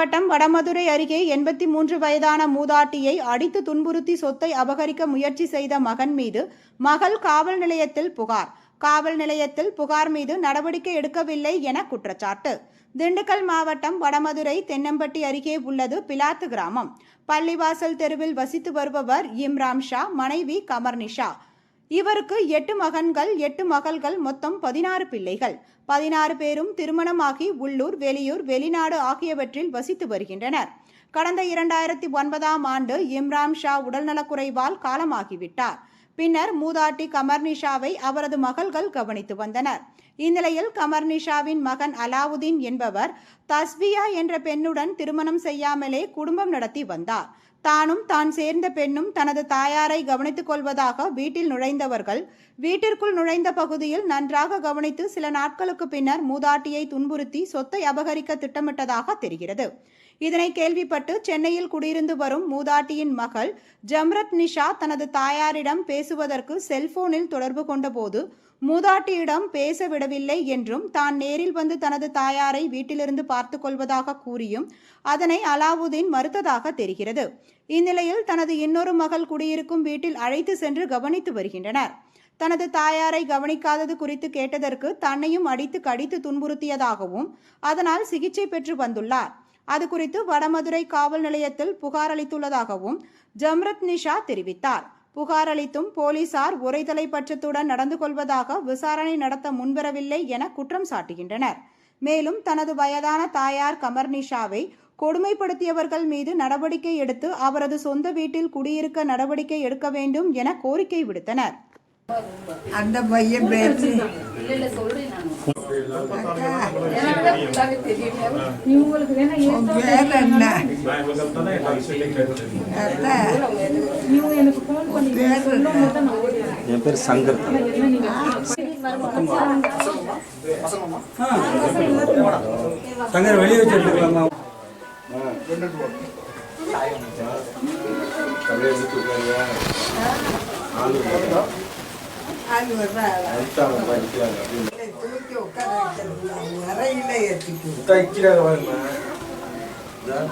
மாவட்டம் வடமதுரை அருகே எண்பத்தி மூன்று வயதான மூதாட்டியை அடித்து துன்புறுத்தி சொத்தை அபகரிக்க முயற்சி செய்த மகன் மீது மகள் காவல் நிலையத்தில் புகார். காவல் நிலையத்தில் புகார் மீது நடவடிக்கை எடுக்கவில்லை என குற்றச்சாட்டு. திண்டுக்கல் மாவட்டம் வடமதுரை தென்னம்பட்டி அருகே உள்ளது பிலாத்து கிராமம். பள்ளிவாசல் தெருவில் வசித்து வருபவர் இம்ராம் ஷா மனைவி கமர்னிஷா. இவருக்கு எட்டு மகன்கள் எட்டு மகள்கள் மொத்தம் பதினாறு பிள்ளைகள். பதினாறு பேரும் திருமணமாகி உள்ளூர் வெளியூர் வெளிநாடு ஆகியவற்றில் வசித்து வருகின்றனர். கடந்த இரண்டாயிரத்தி ஒன்பதாம் ஆண்டு இம்ரான் ஷா உடல்நலக்குறைவால் காலமாகிவிட்டார். பின்னர் மூதாட்டி கமர்னிஷாவை அவரது மகள்கள் கவனித்து வந்தனர். இந்நிலையில் கமர்னிஷாவின் மகன் அலாவுதீன் என்பவர் தஸ்வியா என்ற பெண்ணுடன் திருமணம் செய்யாமலே குடும்பம் நடத்தி வந்தார். தானும் தான் சேர்ந்த பெண்ணும் தனது தாயாரை கவனித்துக் கொள்வதாக வீட்டில் நுழைந்தவர்கள் வீட்டிற்குள் நுழைந்த பகுதியில் நன்றாக கவனித்து சில நாட்களுக்கு பின்னர் மூதாட்டியை துன்புறுத்தி சொத்தை அபகரிக்க திட்டமிட்டதாக தெரிகிறது. இதனை கேள்விப்பட்டு சென்னையில் குடியிருந்து வரும் மூதாட்டியின் மகள் ஜம்ரத் நிஷா தனது தாயாரிடம் பேசுவதற்கு செல்போனில் தொடர்பு கொண்டபோது மூதாட்டியிடம் பேச விடவில்லை என்றும் தான் நேரில் வந்து தனது தாயாரை வீட்டிலிருந்து பார்த்து கொள்வதாக கூறியும் அதனை அலாவுதீன் மறுத்ததாக தெரிகிறது. இந்நிலையில் தனது இன்னொரு மகள் குடியிருக்கும் வீட்டில் அழைத்து சென்று கவனித்து வருகின்றனர். தனது தாயாரை கவனிக்காதது குறித்து கேட்டதற்கு தன்னையும் அடித்து கடித்து துன்புறுத்தியதாகவும் அதனால் சிகிச்சை பெற்று வந்துள்ளார். அது குறித்து வடமதுரை காவல் நிலையத்தில் புகார் அளித்துள்ளதாகவும் ஜம்ரத் நிஷா தெரிவித்தார். புகார் அளித்தும் போலீசார் உரைதலை பட்சத்துடன் நடந்து கொள்வதாக விசாரணை நடத்த முன்வரவில்லை என குற்றம் சாட்டுகின்றனர். மேலும் தனது வயதான தாயார் கமர்னிஷாவை கொடுமைப்படுத்தியவர்கள் மீது நடவடிக்கை எடுத்து அவரது சொந்த வீட்டில் குடியிருக்க நடவடிக்கை எடுக்க வேண்டும் என கோரிக்கை விடுத்தனர். அந்த பையன் பேச்சு. என் பேர் சங்கர் சங்கர் வெளியே வச்சு எடுத்துக்கலாமா? அது வர்றாளா? இல்லை, தூக்கி உட்கார வைக்கிறதுல அறையில ஏற்றிட்டு அழைக்கும் செல்லாம்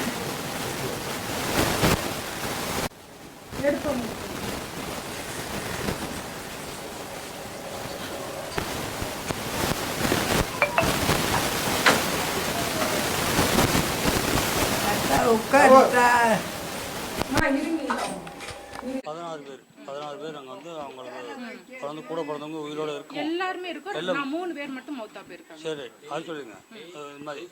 பதினாறு பேர் பதினாறு பேர் அங்கே வந்து அவங்களுக்கு பிறந்து கூட பிறந்தவங்க உயிரோட இருக்கும். எல்லாருமே இருக்கோம். நான் மூணு பேர் மட்டும் மௌத்தா போயிருக்காங்க. சரி அது சொல்லுங்க. இந்த மாதிரி.